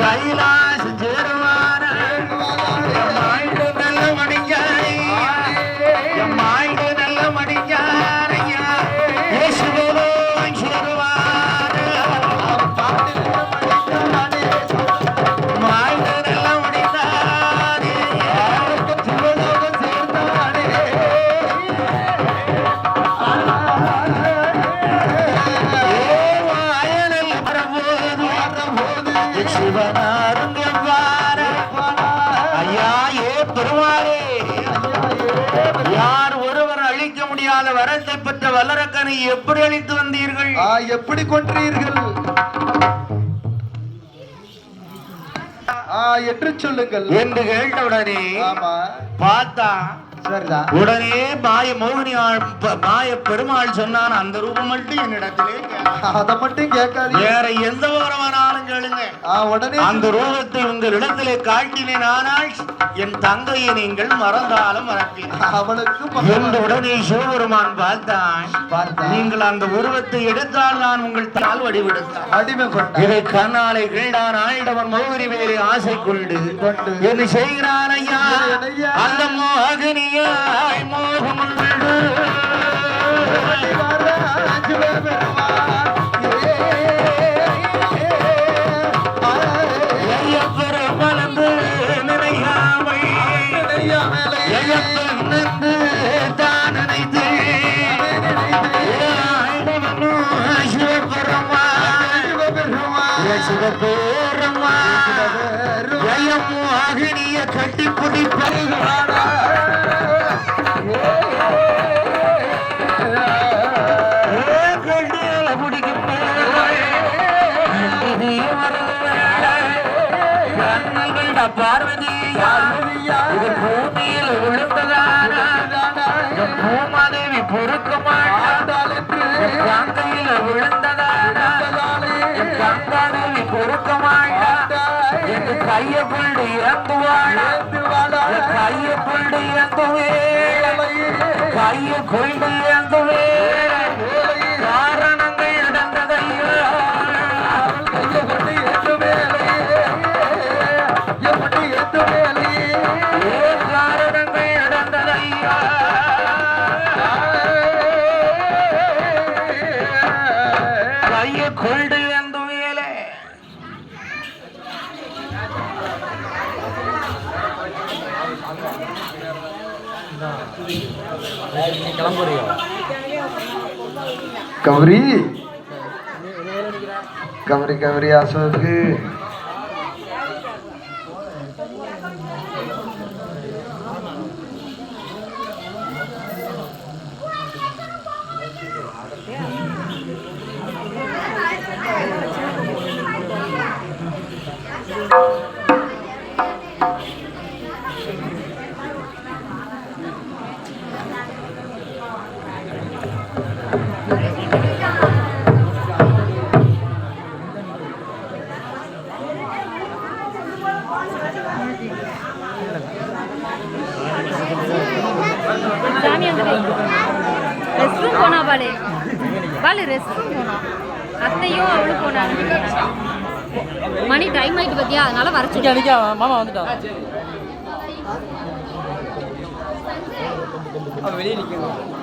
கைலாஷ் ஜெர பெருமாளே. யார் ஒருவர் அழிக்க முடியாத வரத்தை பெற்ற வல்லரக்கனை எப்படி அழித்து வந்தீர்கள்? ஆ, எப்படி கொன்றீர்கள்? ஆ, என்று சொல்லுங்கள். என்று கேட்டவுடனே பார்த்தா உடனே மாய மோகினி ஆள் ப- மாய பெருமாள் சொன்னான் அந்த ரூபம் மட்டும் என்னிடத்திலே. அத மட்டும் கேட்காதீங்க. வேற எந்த ஆ, உடனே அந்த ரூபத்தை உங்களிடத்திலே காட்டினேன் ஆனால் என் தங்கையை நீங்கள் மறந்தாலும் மறப்பீர் அவளுக்கு என்று பகவான் உடனே சிவபெருமான் பார்த்தான். நீங்கள் அந்த உருவத்தை எடுத்தால் நான் உங்கள் தால் வடிவெடுத்தான் அடிமை கொண்டான். இதை கண்ணாலை கீழ்டான் ஆண்டவன் மௌரி மேலே ஆசை கொண்டு. என்ன செய்கிறான் ஐயா? ஐயா. அந்த மோகனியாய் மோகம் ஐயப்பெண்ணென்று தான் நினைத்து பார்வதி பூமாதேவி பொறுக்க மாட்டாள் கங்கையில் விழுந்ததான கங்காதேவி பொறுக்க மாட்டாள் என் கையை புள்ளி இறந்துவாள்? கையை புள்ளி இறந்துவே. கையை கொண்டு கையை கொண்டு இறந்துவேலே கௌரி கௌரி கௌரி அசோக்கு சாமி வந்துட்டு ரெஸ்ட் ரூம் போனா பாலு. பாலு ரெஸ்ட் ரூம் போனா. அத்தையும் அவளும் போனாங்க மணி டைம் ஆயிட்டு பத்தியா? அதனால வர சொல்லி நிக்கா மாமா வந்துட்டா. வெளியே நிக்கணும்.